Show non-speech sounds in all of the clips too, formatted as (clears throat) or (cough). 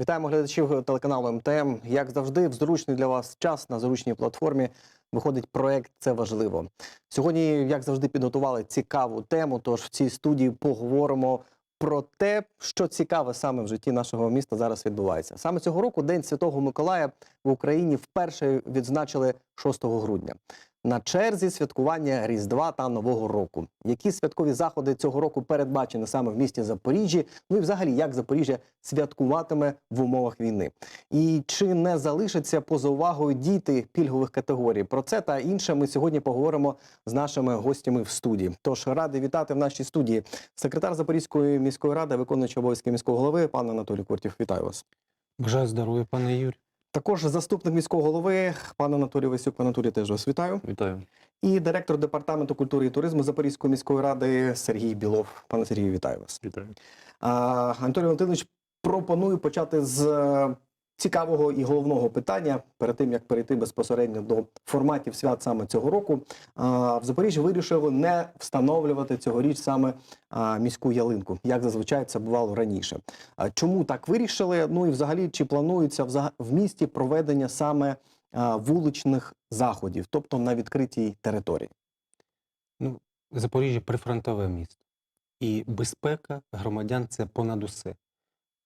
Вітаємо глядачів телеканалу МТМ. Як завжди, в зручний для вас час на зручній платформі виходить проект Це важливо. Сьогодні, як завжди, підготували цікаву тему. Тож в цій студії поговоримо про те, що цікаве саме в житті нашого міста зараз відбувається. Саме цього року День Святого Миколая в Україні вперше відзначили 6 грудня. На черзі святкування Різдва та Нового року. Які святкові заходи цього року передбачені саме в місті Запоріжжі? Ну і взагалі, як Запоріжжя святкуватиме в умовах війни? І чи не залишаться поза увагою діти пільгових категорій? Про це та інше ми сьогодні поговоримо з нашими гостями в студії. Тож радий вітати в нашій студії секретар Запорізької міської ради, виконуючий обов'язки міського голови, пан Анатолій Куртів. Вітаю вас. Бажаю здоров'я, пане Юрій. Також заступник міського голови, пан Анатолій Васюк. Пан Анатолій, теж вас вітаю. Вітаю. І директор департаменту культури і туризму Запорізької міської ради Сергій Білов. Пане Сергію, вітаю вас. Вітаю. А, Анатолій Валентинович, пропоную почати з е, цікавого і головного питання перед тим як перейти безпосередньо до форматів свят саме цього року. В Запоріжжі вирішили не встановлювати цьогоріч саме міську ялинку, як зазвичай це бувало раніше. Чому так вирішили? Ну і взагалі чи планується в місті проведення саме вуличних заходів, тобто на відкритій території? Ну, Запоріжжя прифронтове місто. І безпека громадян це понад усе.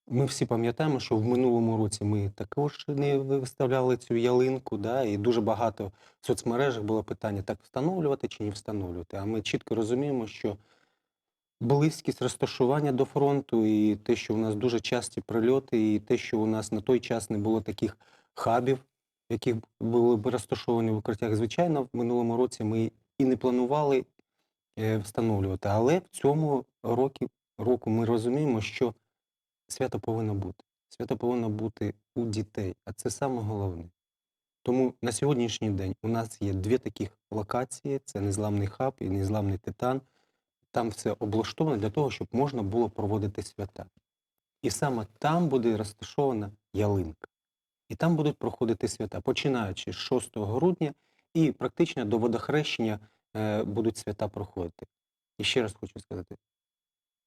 Ми всі пам'ятаємо, що в минулому році ми також не виставляли цю ялинку, да, і дуже багато в соцмережах було питання, так встановлювати чи не встановлювати. А ми чітко розуміємо, що близькість розташування до фронту, і те, що у нас дуже часті прильоти, і те, що у нас на той час не було таких хабів, які були б розташовані в укриттях. Звичайно, в минулому році ми і не планували е, встановлювати. Але в цьому році, року ми розуміємо, що свято повинно бути. Свято повинно бути у дітей, а це саме головне. Тому на сьогоднішній день у нас є дві таких локації: це незламний хаб і незламний титан. Там все облаштовано для того, щоб можна було проводити свята. І саме там буде розташована ялинка. І там будуть проходити свята, починаючи з 6 грудня і практично до водохрещення е, будуть свята проходити. І ще раз хочу сказати: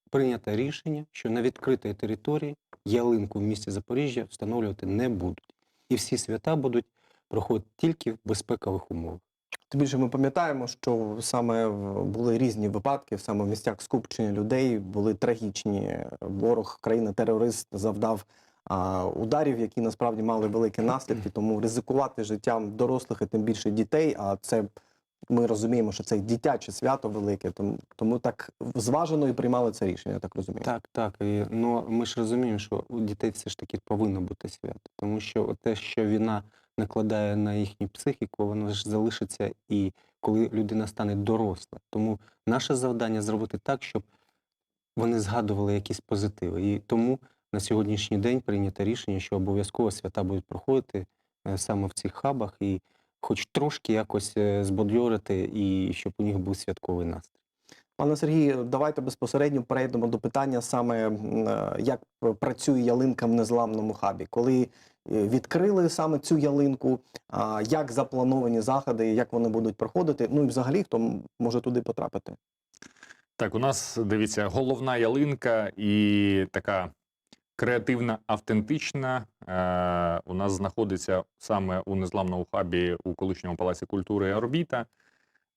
прийнято рішення, що на відкритій території ялинку в місті Запоріжжя встановлювати не будуть. І всі свята будуть проходити тільки в безпекових умовах. Тим більше ми пам'ятаємо, що саме були різні випадки, саме в місцях скупчення людей були трагічні. Ворог країна-терорист завдав а, ударів, які насправді мали великі наслідки. (clears throat) Тому ризикувати життям дорослих і тим більше дітей. А це ми розуміємо, що це дитяче свято велике. Тому, тому так зважено і приймали це рішення. Я так розумію. Так, так. Ну, ми ж розуміємо, що у дітей все ж таки повинно бути свято. Тому що те, що війна накладає на їхню психіку, воно ж залишиться і коли людина стане доросла. Тому наше завдання зробити так, щоб вони згадували якісь позитиви. І тому на сьогоднішній день прийнято рішення, що обов'язково свята будуть проходити е, саме в цих хабах, і хоч трошки якось е, і щоб у них був святковий настрій. Пане Сергію, давайте безпосередньо перейдемо до питання саме е, як працює ялинка в незламному хабі. Коли е, відкрили саме цю ялинку, як заплановані заходи, як вони будуть проходити? Ну і взагалі хто може туди потрапити? Так, у нас дивіться головна ялинка і така креативна, автентична. Е, у нас знаходиться саме у незламному хабі у колишньому палаці культури Орбіта.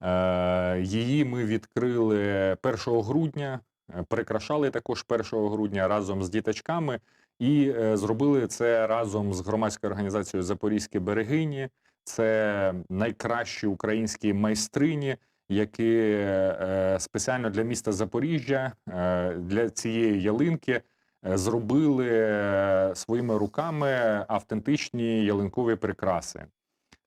Е, її ми відкрили 1 грудня, прикрашали також 1 грудня разом з діточками і е, зробили це разом з громадською організацією Запорізькі берегині. Це найкращі українські майстрині, які е, спеціально для міста Запоріжжя е, для цієї ялинки зробили е, своїми руками автентичні ялинкові прикраси.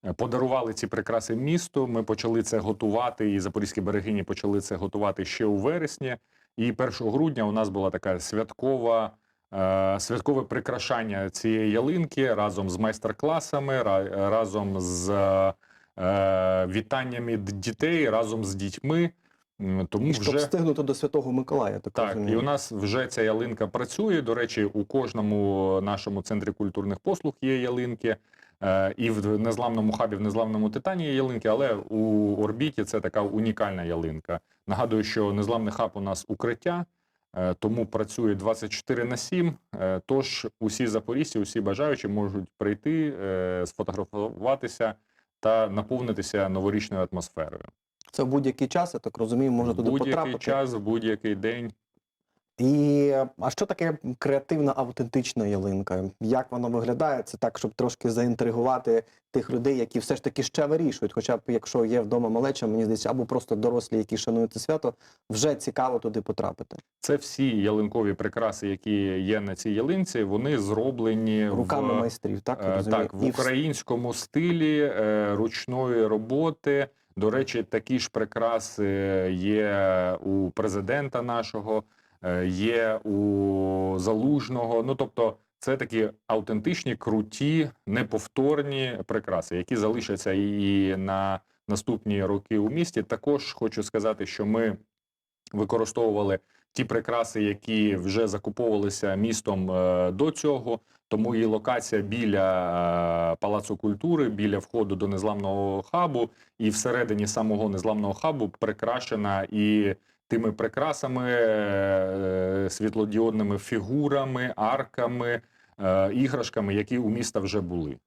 Е, Подарували ці прикраси місту. Ми почали це готувати, і запорізькі берегині почали це готувати ще у вересні. І 1 грудня у нас була така святкова. е, Святкове прикрашання цієї ялинки разом з майстер-класами, разом з е, е, вітаннями дітей, разом з дітьми. Тому І щоб встигнути до Святого Миколая, так, так, і у нас вже ця ялинка працює. До речі, у кожному нашому центрі культурних послуг є ялинки. Е, І в незламному хабі, в незламному титані є ялинки, але у орбіті це така унікальна ялинка. Нагадую, що незламний хаб у нас укриття. е, тому працює 24 на 7. Е, Тож усі запоріжці, усі бажаючі можуть прийти, сфотографуватися та наповнитися новорічною атмосферою. Це в будь-який час, я так розумію, можна туди будь-який потрапити. час, в будь-який день. І а що таке креативна автентична ялинка? Як вона виглядає? Це так, щоб трошки заінтригувати тих людей, які все ж таки ще вирішують. Хоча б якщо є вдома малеча, мені здається, або просто дорослі, які шанують це свято, вже цікаво туди потрапити. Це всі ялинкові прикраси, які є на цій ялинці, вони зроблені Руками в, майстрів, так? я Е, розумію? Так, в українському стилі е, ручної роботи. До речі, такі ж прикраси є у президента нашого, е, є у залужного. Ну тобто, це такі автентичні, круті, неповторні прикраси, які залишаться і на наступні роки у місті. Також хочу сказати, що ми використовували ті прикраси, які вже закуповувалися містом е, до цього. Тому і локація біля е, Палацу культури, біля входу до незламного хабу, і всередині самого незламного хабу прикрашена і тими прикрасами, е, світлодіодними фігурами, арками, е, іграшками, які у міста вже були.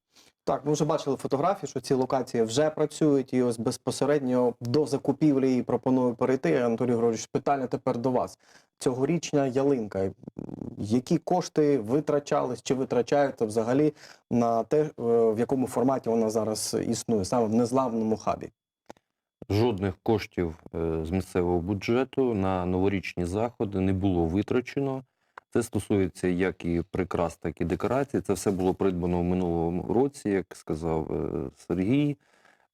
Так, ми вже бачили фотографії, що ці локації вже працюють, і ось безпосередньо до закупівлі пропоную перейти. Анатолій Григорович, питання тепер до вас. Цьогорічня ялинка. Які кошти витрачались чи витрачаються взагалі на те, е, в якому форматі вона зараз існує, саме в незламному хабі? Жодних коштів е, з місцевого бюджету на новорічні заходи не було витрачено. Це стосується як і прикрас, так і декорацій. Це все було придбано в минулому році, як сказав е, Сергій,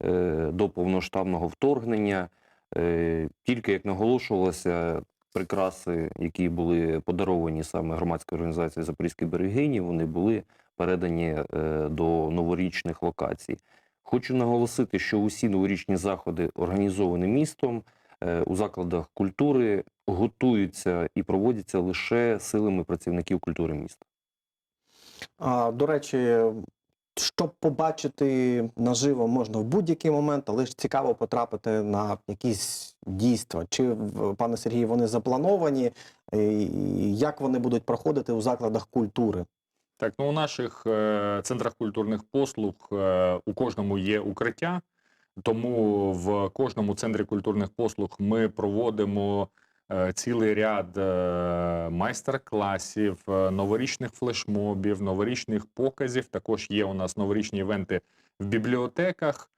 е, до повноштабного вторгнення. Е, Тільки як наголошувалося, прикраси, які були подаровані саме громадською організацією Запорізькі берегині, вони були передані до новорічних локацій. Хочу наголосити, що усі новорічні заходи організовані містом у закладах культури готуються і проводяться лише силами працівників культури міста. А, до речі, щоб побачити наживо можна в будь-який момент, але ж цікаво потрапити на якісь дійства. Чи пане Сергію, вони заплановані? І Як вони будуть проходити у закладах культури? Так, ну у наших е, центрах культурних послуг е, у кожному є укриття, тому в кожному центрі культурних послуг ми проводимо е, цілий ряд е, майстер-класів, е, новорічних флешмобів, новорічних показів. Також є у нас новорічні івенти в бібліотеках.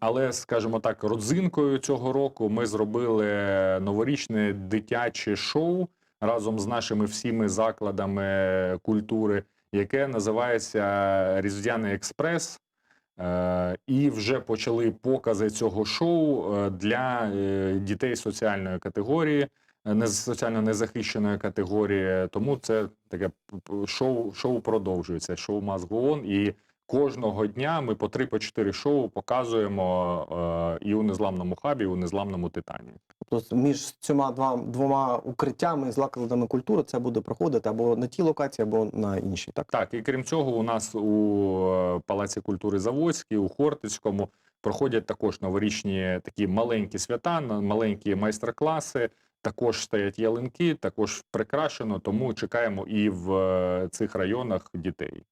Але, скажімо так, родзинкою цього року ми зробили новорічне дитяче шоу разом з нашими всіми закладами культури яке називається Різдвяний експрес. Е, І вже почали покази цього шоу е, для е, дітей соціальної категорії, не соціально незахищеної категорії. Тому це таке шоу, шоу продовжується. Шоу Мазгон. І кожного дня ми по три по чотири шоу показуємо е, і у незламному хабі, і у незламному титані. Тобто між цими два, двома укриттями і закладами культури це буде проходити або на тій локації, або на іншій. Так? Так, і крім цього, у нас у е, Палаці культури Заводській, у Хортицькому проходять також новорічні такі маленькі свята, маленькі майстер-класи. Також стоять ялинки, також прикрашено, тому чекаємо і в е, цих районах дітей.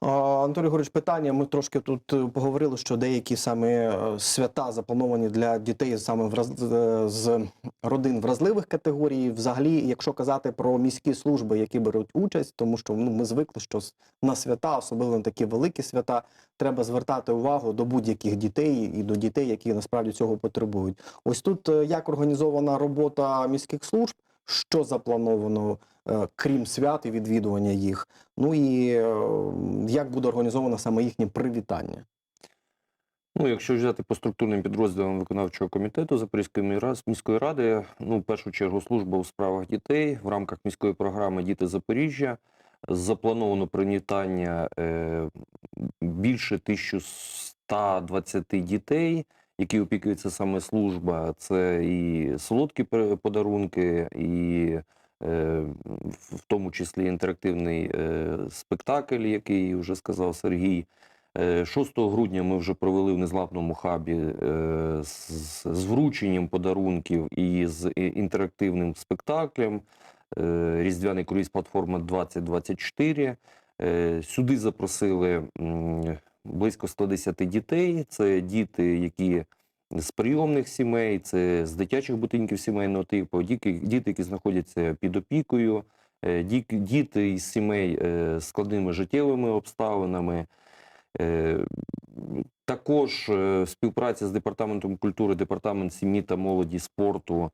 Анатолій Григорович, питання. Ми трошки тут е, поговорили, що деякі саме е, свята заплановані для дітей саме враз... е, з родин вразливих категорій. Взагалі, якщо казати про міські служби, які беруть участь, тому що ну, ми звикли, що на свята, особливо на такі великі свята, треба звертати увагу до будь-яких дітей і до дітей, які насправді цього потребують. Ось тут як організована робота міських служб, що заплановано, е, крім свят і відвідування їх. Ну і е, як буде організовано саме їхнє привітання? Ну, якщо взяти по структурним підрозділам виконавчого комітету Запорізької міської ради, ну, в першу чергу, служба у справах дітей в рамках міської програми Діти Запоріжжя заплановано привітання е, більше 1120 дітей, які опікується саме служба. Це і солодкі подарунки, і е, в тому числі інтерактивний е, спектакль, який вже сказав Сергій. Е, 6 грудня ми вже провели в незламному хабі е, з, врученням подарунків і з інтерактивним спектаклем. е, Різдвяний круїз платформа 2024. Е, Сюди запросили близько 110 дітей. Це діти, які з прийомних сімей, це з дитячих будинків сімейного типу, діти, які знаходяться під опікою, е, діти із сімей е, з складними життєвими обставинами. Е, Також е, в співпраці з департаментом культури, департамент сім'ї та молоді спорту е,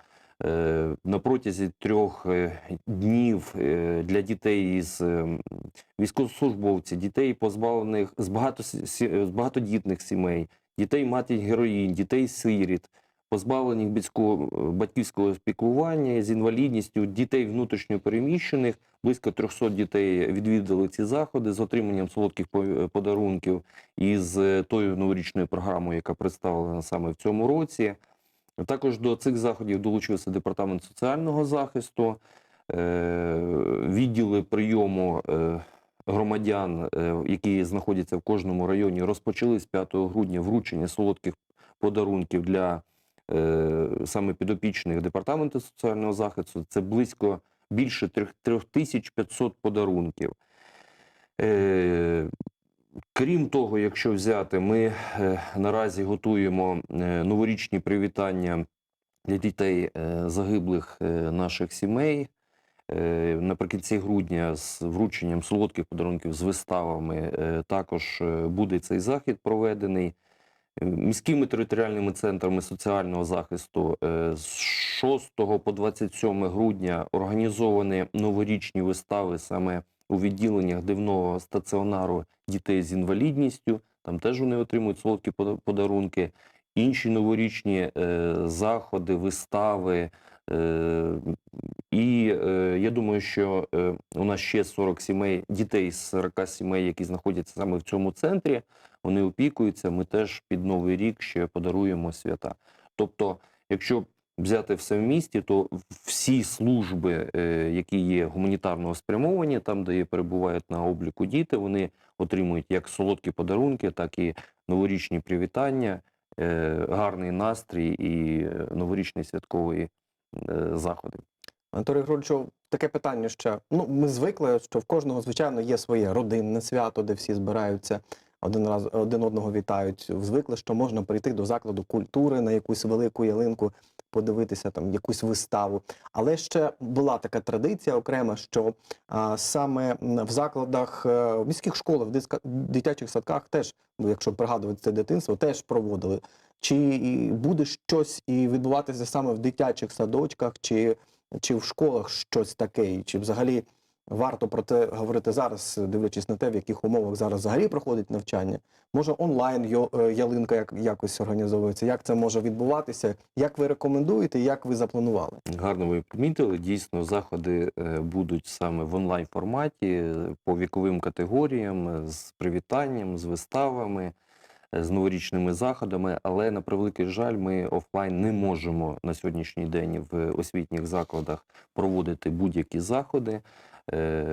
на протязі трьох е, днів е, для дітей із е, військовослужбовців, дітей позбавлених з багато з багатодітних сімей, дітей матір героїнь, дітей сиріт, позбавлених батьківського, батьківського спілкування з інвалідністю, дітей внутрішньо переміщених. Близько 300 дітей відвідали ці заходи з отриманням солодких по- подарунків і з тою новорічною програмою, яка представлена саме в цьому році. Також до цих заходів долучився департамент соціального захисту, е, відділи прийому е, громадян, е, які знаходяться в кожному районі, розпочали з 5 грудня вручення солодких подарунків для саме підопічних департаменту соціального захисту. Це близько більше 3500 подарунків. Крім того, якщо взяти, ми е, наразі готуємо е, новорічні привітання для дітей е, загиблих наших сімей. Наприкінці грудня з врученням солодких подарунків з виставами також буде цей захід проведений. Міськими територіальними центрами соціального захисту з 6 по 27 грудня організовані новорічні вистави саме у відділеннях дивного стаціонару дітей з інвалідністю. Там теж вони отримують солодкі подарунки. Інші новорічні е, заходи, вистави. Е, і е, я думаю, що е, у нас ще 40 сімей, дітей з 40 сімей, які знаходяться саме в цьому центрі. Вони опікуються. Ми теж під новий рік ще подаруємо свята. Тобто, якщо взяти все в місті, то всі служби, е, які є гуманітарного спрямовані, там, де перебувають на обліку діти, вони отримують як солодкі подарунки, так і новорічні привітання, е, гарний настрій і е, новорічні святкові заходи. Анатолій Григоровичу, таке питання ще. Ну, ми звикли, що в кожного, звичайно, є своє родинне свято, де всі збираються, один раз один одного вітають. Звикли, що можна прийти до закладу культури на якусь велику ялинку, подивитися там якусь виставу. Але ще була така традиція окрема, що а, саме в закладах, е, в міських школах, в диска- дитячих садках теж, ну, якщо пригадувати це дитинство, теж проводили. Чи буде щось і відбуватися саме в дитячих садочках, чи чи в школах щось таке, чи взагалі варто про це говорити зараз, дивлячись на те, в яких умовах зараз взагалі проходить навчання? Може онлайн е, ялинка як, якось організовується? Як це може відбуватися? Як ви рекомендуєте, як ви запланували? Гарно ви помітили. Дійсно, заходи е, будуть саме в онлайн форматі е, по віковим категоріям, з привітанням, з виставами, з новорічними заходами. Але на превеликий жаль, ми офлайн не можемо на сьогоднішній день в освітніх закладах проводити будь-які заходи. Е,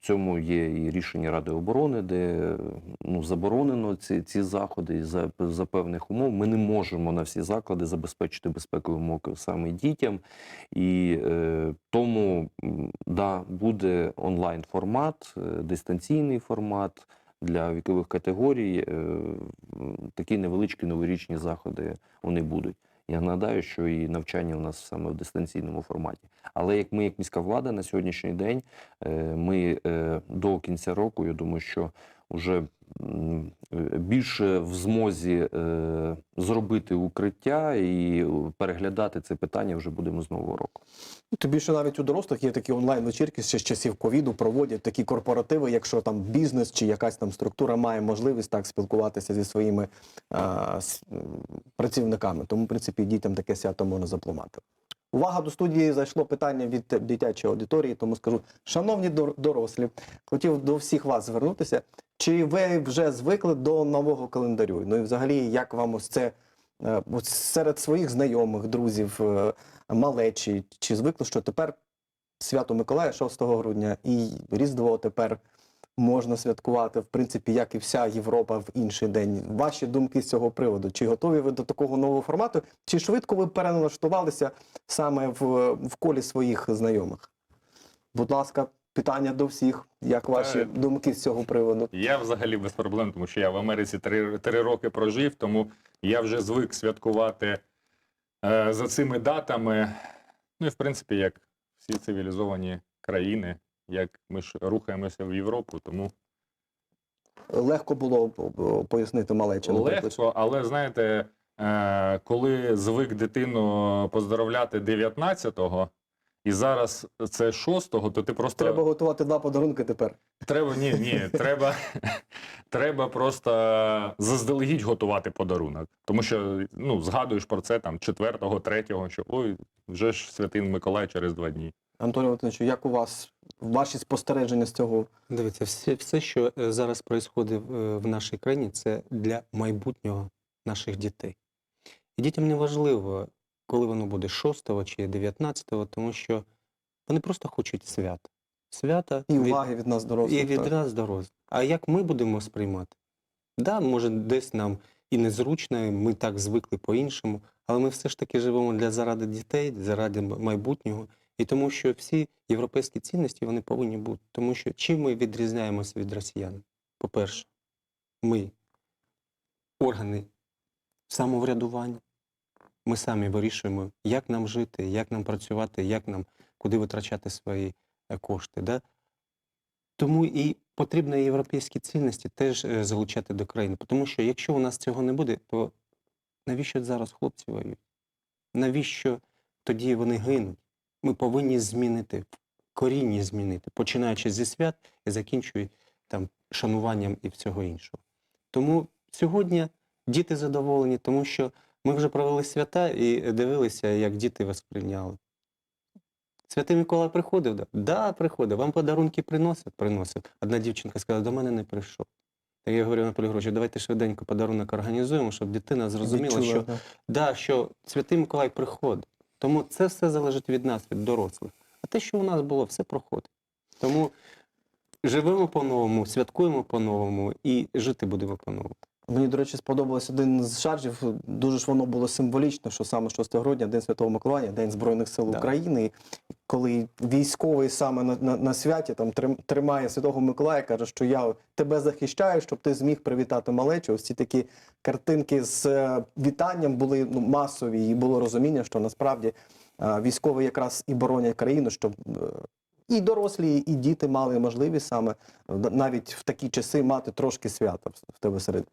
В цьому є і рішення Ради оборони, де ну, заборонено ці, ці заходи за, за певних умов. Ми не можемо на всі заклади забезпечити безпекові умови саме дітям. І е, тому да, буде онлайн формат, е, дистанційний формат для вікових категорій. Е, такі невеличкі новорічні заходи вони будуть. Я нагадаю, що і навчання у нас саме в дистанційному форматі. Але як ми, як міська влада на сьогоднішній день, е, ми е, до кінця року, я думаю, що вже е, більше в змозі е, зробити укриття і е, переглядати це питання вже будемо з нового року. Ну, Тим більше навіть у дорослих є такі онлайн-вечірки ще з часів ковіду, проводять такі корпоративи, якщо там бізнес чи якась там структура має можливість так спілкуватися зі своїми а, с- працівниками. Тому, в принципі, дітям таке свято можна запланувати. Увага до студії зайшло питання від дитячої аудиторії, тому скажу, шановні дорослі, хотів до всіх вас звернутися. Чи ви вже звикли до нового календарю? Ну і взагалі, як вам ось це е, ось серед своїх знайомих, друзів, е, малечі, чи звикли, що тепер свято Миколая 6 грудня і Різдво тепер можна святкувати, в принципі, як і вся Європа в інший день. Ваші думки з цього приводу? Чи готові ви до такого нового формату? Чи швидко ви переналаштувалися саме в, в колі своїх знайомих? Будь ласка, питання до всіх. Як ваші Е, думки з цього приводу? Я взагалі без проблем, тому що я в Америці три, три роки прожив, тому я вже звик святкувати е, за цими датами. Ну і в принципі, як всі цивілізовані країни, як ми ж рухаємося в Європу, тому Легко було пояснити малечі. легко, але знаєте, е, коли звик дитину поздоровляти 19-го, і зараз це 6-го, то ти просто Треба готувати два подарунки тепер. Треба ні, ні, треба, (laughs) треба просто заздалегідь готувати подарунок. Тому що ну, згадуєш про це там 4-го, 3-го, що ой, вже ж святий Миколай через два дні. Антоніо Валентиновичу, як у вас ваші спостереження з цього? Дивіться, все, все що е, зараз відбувається в нашій країні, це для майбутнього наших дітей. І дітям не важливо, коли воно буде 6 чи 19, тому що вони просто хочуть свята. Свята І від- уваги від нас дорослих. і від так. нас дорослих. А як ми будемо сприймати? Да, може, десь нам і незручно, ми так звикли по-іншому, але ми все ж таки живемо для заради дітей, заради майбутнього. І тому що всі європейські цінності вони повинні бути. Тому що чим ми відрізняємося від росіян? По-перше, ми органи самоврядування. Ми самі вирішуємо, як нам жити, як нам працювати, як нам куди витрачати свої е, кошти. Да? Тому і потрібно європейські цінності теж е, залучати до країни. Тому що якщо у нас цього не буде, то навіщо зараз хлопці воюють? Навіщо тоді вони гинуть? Ми повинні змінити, корінні змінити, починаючи зі свят і закінчуючи там шануванням і всього іншого. Тому сьогодні діти задоволені, тому що ми вже провели свята і дивилися, як діти вас прийняли. Святий Миколай приходив? Да? Да, приходив. Вам подарунки приносить? Приносив. Одна дівчинка сказала, до мене не прийшов. Так я говорю, Анатолій Григорович, давайте швиденько подарунок організуємо, щоб дитина зрозуміла, Відчула, що, да. да, що Святий Миколай приходить. Тому це все залежить від нас, від дорослих. А те, що у нас було, все проходить. Тому живемо по-новому, святкуємо по-новому і жити будемо по-новому. Мені, до речі, сподобалось один з шаржів. Дуже ж воно було символічно, що саме 6 грудня, День Святого Миколая, День Збройних сил Да. України. Коли військовий саме на, на, на святі там трим- тримає Святого Миколая, каже, що я тебе захищаю, щоб ти зміг привітати малечу. Ось ці такі картинки з е, вітанням були ну, масові, і було розуміння, що насправді е, військові якраз і боронять країну, щоб е, і дорослі, і діти мали можливість саме навіть в такі часи мати трошки свята в- тебе серед.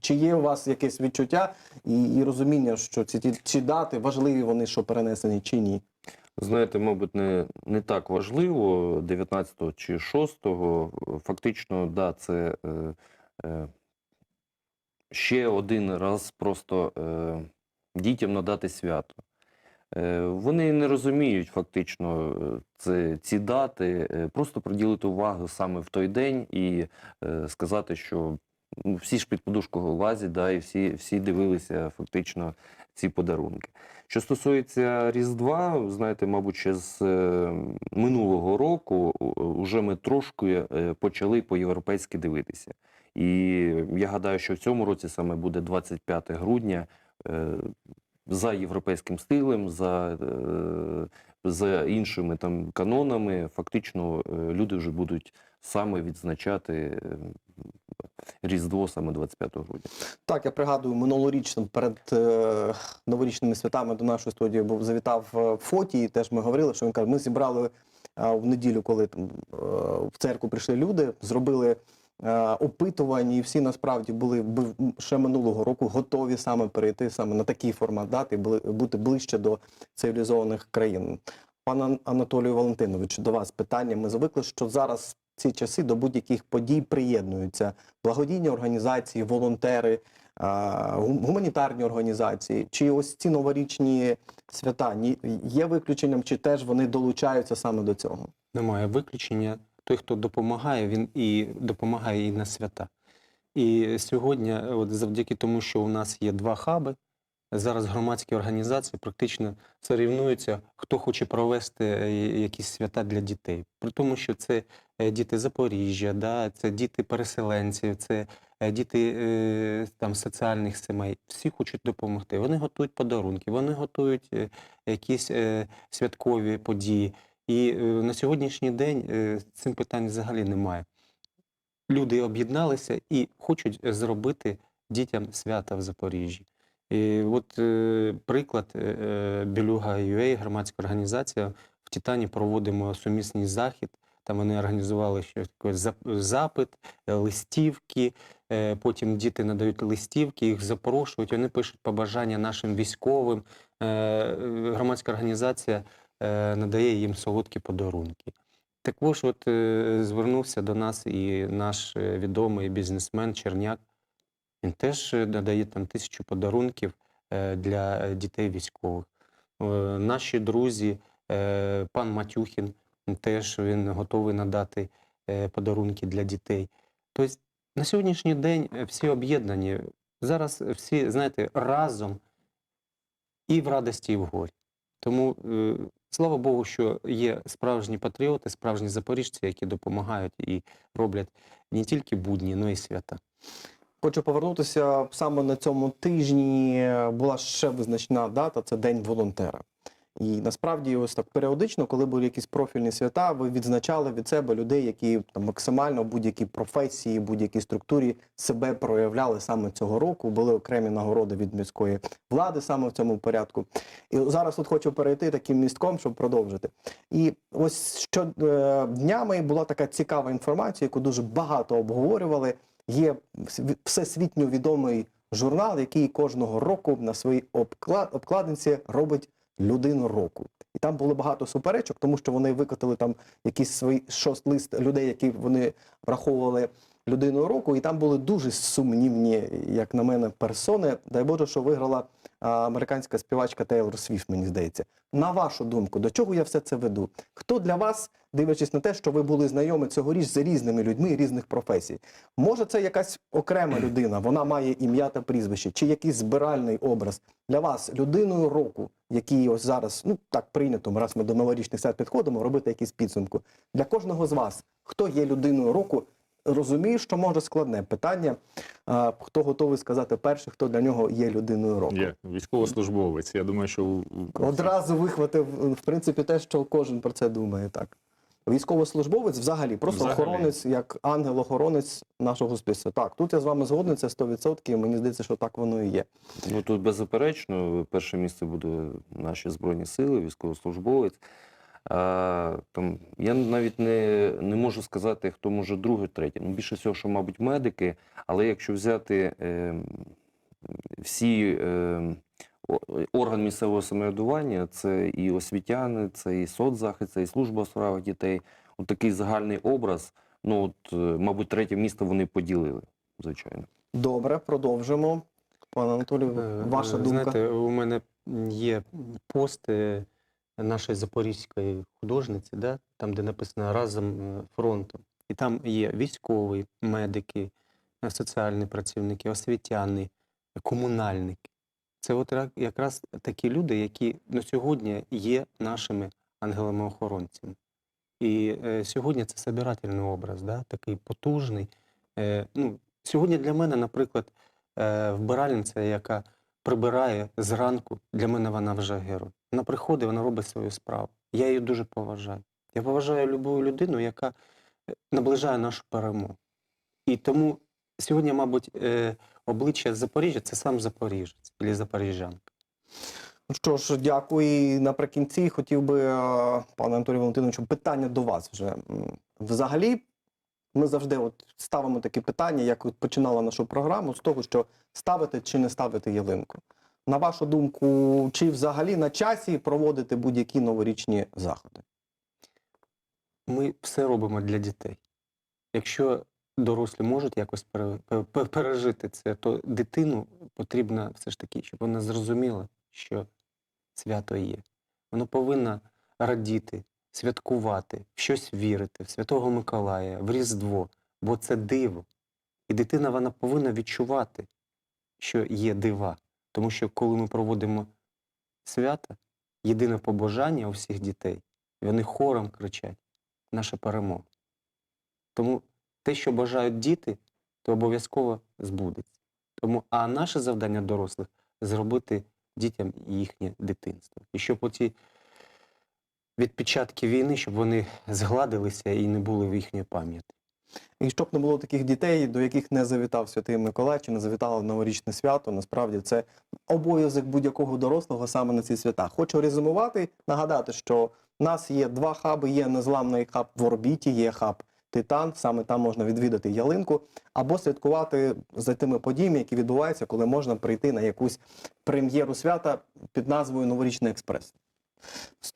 Чи є у вас якесь відчуття і, і розуміння, що ці ці дати важливі вони, що перенесені, чи ні? Знаєте, мабуть, не, не так важливо 19-го чи 6-го. Фактично, да, це е, е, ще один раз просто е, дітям надати свято. Е, вони не розуміють фактично е, це, ці дати, е, просто приділити увагу саме в той день і сказати, що ну, всі ж під подушку лазять, да, і всі, всі дивилися фактично ці подарунки. Що стосується Різдва, знаєте, мабуть, ще з минулого року вже ми трошки почали по-європейськи дивитися. І я гадаю, що в цьому році саме буде 25 грудня за європейським стилем, за, е, за іншими там канонами. Фактично е, люди вже будуть саме відзначати е, Різдво саме 25 грудня. Так, я пригадую, минулорічно перед е, новорічними святами до нашої студії був завітав Фоті, і теж ми говорили, що він каже, ми зібрали е, в неділю, коли там е, в церкву прийшли люди, зробили е, опитування, і всі насправді були ще минулого року готові саме перейти саме на такий формат дати, і бути ближче до цивілізованих країн. Пане Анатолію Валентиновичу, до вас питання. Ми звикли, що зараз ці часи до будь-яких подій приєднуються благодійні організації, волонтери, гуманітарні організації. Чи ось ці новорічні свята є виключенням, чи теж вони долучаються саме до цього? Немає виключення. Той, хто допомагає, він і допомагає і на свята. І сьогодні, от завдяки тому, що у нас є два хаби, зараз громадські організації практично сорівнуються, хто хоче провести е, якісь свята для дітей. При тому, що це е, діти Запоріжжя, да, це діти переселенців, це е, діти там соціальних сімей. Всі хочуть допомогти. Вони готують подарунки, вони готують якісь святкові події. І е, на сьогоднішній день е, цим питань взагалі немає. Люди об'єдналися і хочуть е, зробити дітям свята в Запоріжжі. І от приклад Білюга UA, громадська організація. В Титані проводимо сумісний захід. Там вони організували щось таке запит, листівки. Потім діти надають листівки, їх запрошують. Вони пишуть побажання нашим військовим. Громадська організація надає їм солодкі подарунки. Також от е, звернувся до нас і наш е, відомий бізнесмен Черняк. Він теж е, надає там тисячу подарунків е, для е, дітей військових. Е, Наші друзі, е, пан Матюхін, теж він готовий надати е, подарунки для дітей. Тобто на сьогоднішній день е, всі об'єднані. Зараз всі, знаєте, разом і в радості, і в горі. Тому е, слава Богу, що є справжні патріоти, справжні запоріжці, які допомагають і роблять не тільки будні, але й свята. Хочу повернутися саме на цьому тижні. Була ще визначна дата це День волонтера. І насправді, ось так періодично, коли були якісь профільні свята, ви відзначали від себе людей, які там максимально в будь-якій професії, будь-якій структурі себе проявляли саме цього року. Були окремі нагороди від міської влади саме в цьому порядку. І зараз тут хочу перейти таким містком, щоб продовжити. І ось що е, днями була така цікава інформація, яку дуже багато обговорювали. Є всесвітньо відомий журнал, який кожного року на своїй обкла- обкладинці робить людину року. І там було багато суперечок, тому що вони викотили там якийсь свій шост-лист людей, які вони враховували людину року, і там були дуже сумнівні, як на мене, персони. Дай Боже, що виграла американська співачка Тейлор Свіфт, мені здається. На вашу думку, до чого я все це веду? Хто для вас, дивлячись на те, що ви були знайомі цьогоріч з різними людьми різних професій? Може, це якась окрема людина, вона має ім'я та прізвище, чи якийсь збиральний образ для вас людиною року, який ось зараз, ну так прийнято, раз ми до новорічних свят підходимо, робити якісь підсумку. Для кожного з вас, хто є людиною року, розумію, що може складне питання. А, хто готовий сказати перший, хто для нього є людиною року? Є військовослужбовець. Я думаю, що Одразу вихватив, в принципі, те, що кожен про це думає, так. Військовослужбовець взагалі, просто Взагалі. охоронець, як ангел-охоронець нашого суспільства. Так, тут я з вами згоден, це 100%, мені здається, що так воно і є. Ну тут беззаперечно, перше місце буде наші збройні сили, військовослужбовець. А, там, я навіть не, не можу сказати, хто може друге, третє. Ну, більше всього, що, мабуть, медики, але якщо взяти е, всі е, орган місцевого самоврядування, це і освітяни, це і соцзахист, це і служба у справах дітей. От такий загальний образ. Ну, от, е, мабуть, третє місто вони поділили, звичайно. Добре, продовжимо. Пане Анатолію, Е, ваша е, думка. Знаєте, у мене є пост нашої запорізької художниці, да, там, де написано разом фронтом. І там є військові, медики, соціальні працівники, освітяни, комунальники. Це от якраз такі люди, які на сьогодні є нашими ангелами-охоронцями. І е, сьогодні це собирательний образ, да, такий потужний. Е, ну, сьогодні для мене, наприклад, е, вбиральниця, яка прибирає зранку, для мене вона вже герой. Вона приходить, вона робить свою справу. Я її дуже поважаю. Я поважаю любу людину, яка е, наближає нашу перемогу. І тому сьогодні, мабуть, е, обличчя Запоріжжя це сам Запоріжець або Запоріжжянка. Ну що ж, дякую. І наприкінці хотів би, е, пане Анатолію Валентиновичу, питання до вас вже. Взагалі, ми завжди от ставимо такі питання, як от починала нашу програму, з того, що ставити чи не ставити ялинку. На вашу думку, чи взагалі на часі проводити будь-які новорічні заходи? Ми все робимо для дітей. Якщо дорослі можуть якось пере- пе- пе- пережити це, то дитину потрібно все ж таки, щоб вона зрозуміла, що свято є. Вона повинна радіти, святкувати, в щось вірити, в Святого Миколая, в Різдво, бо це диво. І дитина вона повинна відчувати, що є дива. Тому що коли ми проводимо свята, єдине побажання у всіх дітей, вони хором кричать наша перемога. Тому те, що бажають діти, то обов'язково збудеться. Тому, а наше завдання дорослих зробити дітям їхнє дитинство. І щоб оці відпечатки війни, щоб вони згладилися і не були в їхньої пам'яті. І щоб не було таких дітей, до яких не завітав Святий Миколай чи не завітало новорічне свято, насправді це обов'язок будь-якого дорослого саме на ці свята. Хочу резюмувати, нагадати, що в нас є два хаби: є незламний хаб в орбіті, є хаб Титан. Саме там можна відвідати ялинку або слідкувати за тими подіями, які відбуваються, коли можна прийти на якусь прем'єру свята під назвою Новорічний експрес.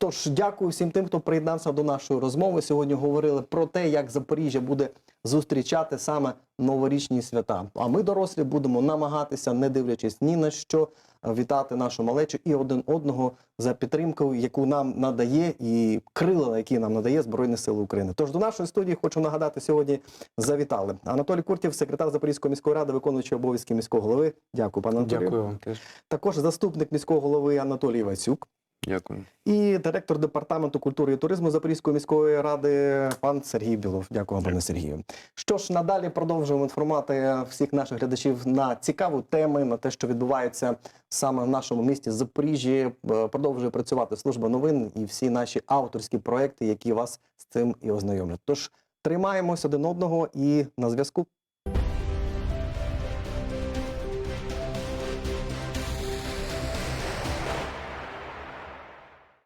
Тож, дякую всім тим, хто приєднався до нашої розмови. Сьогодні говорили про те, як Запоріжжя буде зустрічати саме новорічні свята. А ми, дорослі, будемо намагатися, не дивлячись ні на що, вітати нашу малечу і один одного за підтримкою, яку нам надає, і крила, які нам надає Збройні Сили України. Тож до нашої студії хочу нагадати, сьогодні завітали Анатолій Куртів, секретар Запорізької міської ради, виконуючий обов'язки міського голови. Дякую, пане Анатолію. Дякую вам теж. Також заступник міського голови Анатолій Васюк. Дякую. І директор департаменту культури і туризму Запорізької міської ради пан Сергій Білов. Дякую пане Сергію. Що ж, надалі продовжуємо інформувати всіх наших глядачів на цікаву теми, на те, що відбувається саме в нашому місті Запоріжжі. Е, Продовжує працювати служба новин і всі наші авторські проекти, які вас з цим і ознайомлять. Тож тримаємось один одного і на зв'язку.